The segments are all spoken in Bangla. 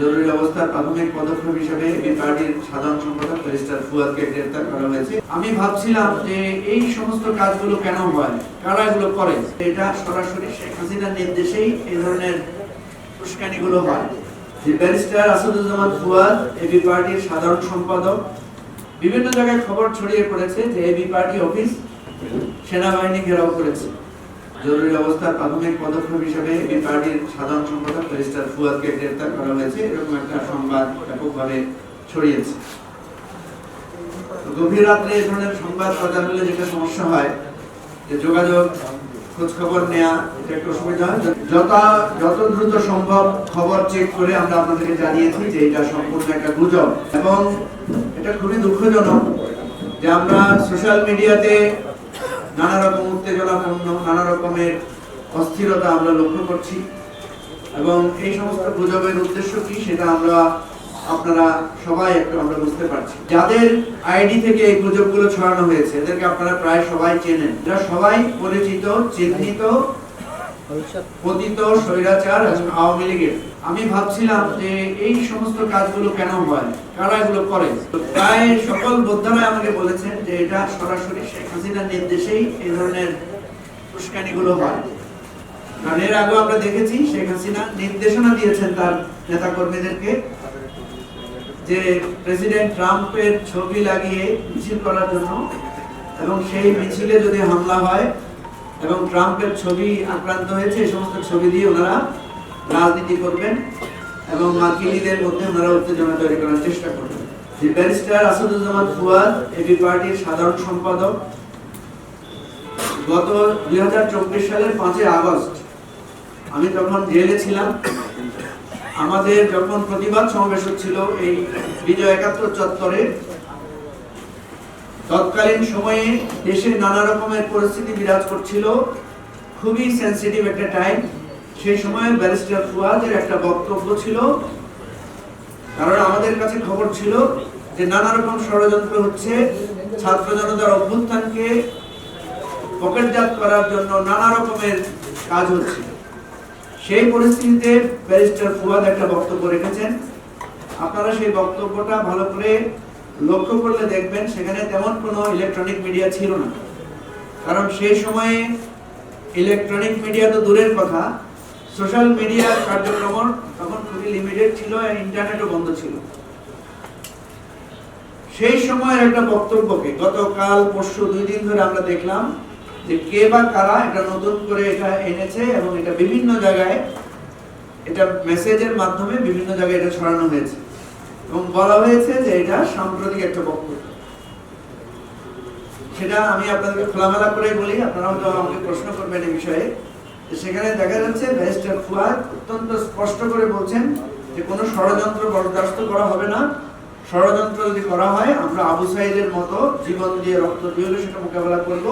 জরুরি অবস্থার প্রাথমিক পদক্ষেপ হিসেবে এই পার্টির সাধারণ সম্পাদক ব্যারিস্টার ফুয়াদকে গ্রেফতার করা হয়েছে। আমি ভাবছিলাম যে এই সমস্ত কাজগুলো কেন হয়? কারা এগুলো করে? এটা সরাসরি শেখ হাসিনার নির্দেশেই এই ধরনের উস্কানিগুলো হয়। যে ব্যারিস্টার আসাদুজ্জামান ফুয়াদ এবি পার্টির সাধারণ সম্পাদক, বিভিন্ন জায়গায় খবর ছড়িয়ে পড়েছে যে এবি পার্টি অফিস সেনাবাহিনী ঘেরাও করেছে। জরুরি অবস্থার প্রাথমিক পদক্ষেপ হিসেবে এবি পার্টির সাধারণ সম্পাদক ব্যারিস্টার ফুয়াদকে গ্রেফতার করা হয়েছে। এরকম একটা সংবাদ ব্যাপকভাবে ছড়িয়েছে। গভীর রাত্রে এই ধরনের সংবাদ প্রচার হলে যেটা সমস্যা হয়, যে যোগাযোগ খোঁজ খবর নেওয়া এটা একটু অসুবিধা হয়। যত যত দ্রুত সম্ভব খবর চেক করে আমরা আপনাদেরকে জানিয়েছি যে এটা সম্পূর্ণ একটা গুজব। এবং এটা খুবই দুঃখজনক যে আমরা সোশ্যাল মিডিয়াতে নানা রকম উত্তেজনাপূর্ণ নানা রকমের অস্থিরতা আমরা লক্ষ্য করছি। এবং এই সমস্ত গুজবের উদ্দেশ্য কি সেটা আমরা, আপনারা সবাই একটু, আমরা বুঝতে পারছি। যাদের আইডি থেকে এই গুজবগুলো ছড়ানো হয়েছে, এদেরকে আপনারা প্রায় সবাই চেনেন। এরা সবাই পরিচিত, চিহ্নিত পতিত স্বৈরাচার এবং আওয়ামী লীগের। আমি ভাবছিলাম যে এই সমস্ত কাজগুলো কেন হয়? কারা এগুলো করে? প্রায় সকল আমাকে বলেছেন যে এটা সরাসরি শেখ হাসিনার নির্দেশেই এই ধরনের উস্কানিগুলো হয়। কারণ এর আমরা দেখেছি শেখ হাসিনা নির্দেশনা দিয়েছেন তার নেতা কর্মীদেরকে যে প্রেসিডেন্ট ট্রাম্পের ছবি লাগিয়ে মিছিল করার জন্য এবং সেই মিছিলে যদি হামলা হয় এবং ট্রাম্পের ছবি আক্রান্ত হয়েছে, এই সমস্ত ছবি দিয়ে ওনারা রাজনীতি করবেন এবং মার্কিনীদের মধ্যে ওনারা উত্তেজনা তৈরি করার চেষ্টা করবেন। যে ব্যারিস্টার আসাদুজ্জামান ফুয়াদ এবি পার্টির সাধারণ সম্পাদক, গত দুই হাজার চব্বিশ সালের পাঁচই আগস্ট আমি তখন জেলে ছিলাম, আমাদের যখন প্রতিবাদ সমাবেশ হচ্ছিল এই বিজয় একাত্তর চত্বরে তৎকালীন সময়ে দেশে নানা রকমের পরিস্থিতি বিরাজ করছিল। খুবই সেন্সিটিভ একটা টাইম সেই সময় ব্যারিস্টার ফুয়াদের একটা বক্তব্য ছিল। কারণ আমাদের কাছে খবর ছিল যে নানা রকম ষড়যন্ত্র হচ্ছে। ছাত্র জনতার অভ্যুত্থানকে পকেটজাত করার জন্য নানা রকমের কাজ হচ্ছে। সেই পরিস্থিতিতে ব্যারিস্টার ফুয়াদ একটা বক্তব্য রেখেছেন। আপনারা সেই বক্তব্যটা ভালো করে লক্ষ্য করলে দেখবেন সেখানে তেমন কোনো ইলেকট্রনিক মিডিয়া ছিল না। কারণ সেই সময়ে ইলেকট্রনিক মিডিয়া তো দূরের কথা। সোশ্যাল মিডিয়ার কার্যক্রম তখন খুবই লিমিটেড ছিল ইন্টারনেটও বন্ধ ছিল। সেই সময়ের একটা বক্তব্যকে গতকাল, পরশু দুই দিন ধরে আমরা দেখলাম যে কে বা কারা এটা নতুন করে এটা এনেছে এবং এটা বিভিন্ন জায়গায় এটা মেসেজের মাধ্যমে বিভিন্ন জায়গায় এটা ছড়ানো হয়েছে। এবং বলা হয়েছে যে এটা সাম্প্রতিক একটা বক্তব্য। সেটা আমি আপনাদেরকে খোলামেলা করে বলি, আপনারা হয়তো আমাকে প্রশ্ন করবেন এই বিষয়ে। সেখানে দেখা যাচ্ছে ব্যারিস্টার ফুয়াদ অত্যন্ত স্পষ্ট করে বলছেন যে কোনো ষড়যন্ত্র বরদাস্ত করা হবে না। ষড়যন্ত্র যদি করা হয়, আমরা আবু সাইদের মতো জীবন দিয়ে রক্ত দিয়ে সেটা মোকাবেলা করব।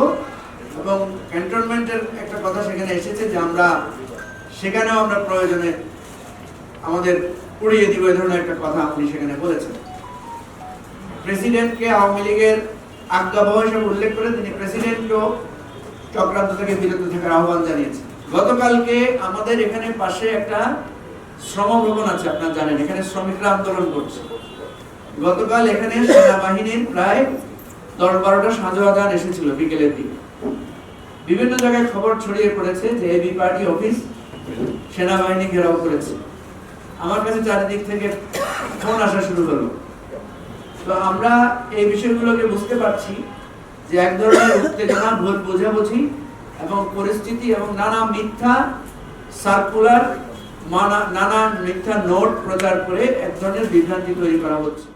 এবং ক্যান্টনমেন্টের একটা কথা সেখানে এসেছে যে আমরা, সেখানেও আমরা প্রয়োজনে আমাদের উড়িয়ে দিব এই ধরনের একটা কথা আপনি সেখানে বলেছেন। প্রেসিডেন্টকে আওয়ামী লীগের আজ্ঞাবহ হিসেবে উল্লেখ করে তিনি প্রেসিডেন্টকেও চক্রান্ত থেকে বিরত থাকার আহ্বান জানিয়েছেন। গতকালকে আমাদের এখানে পাশে একটা শ্রম ভবন আছে, আপনারা জানেন, এখানে শ্রমিকরা আন্দোলন করছে। গতকাল এখানে সেনাবাহিনীর প্রায় দশ বারোটা সাজোয়াদান এসেছিল বিকেলের দিকে। বিভিন্ন জায়গায় খবর ছড়িয়ে পড়েছে যে এবি পার্টি অফিস সেনাবাহিনী ঘেরাও করেছে। আমার কাছে চারিদিক থেকে ফোন আসা শুরু করল। তো আমরা এই বিষয়গুলোকে বুঝতে পারছি যে এক ধরনের উত্তেজনা ভুল বোঝাবুঝি এবং পরিস্থিতি এবং নানা মিথ্যা সার্কুলার নানা মিথ্যা নোট প্রচার করে এক ধরনের বিভ্রান্তি তৈরি করা হচ্ছে।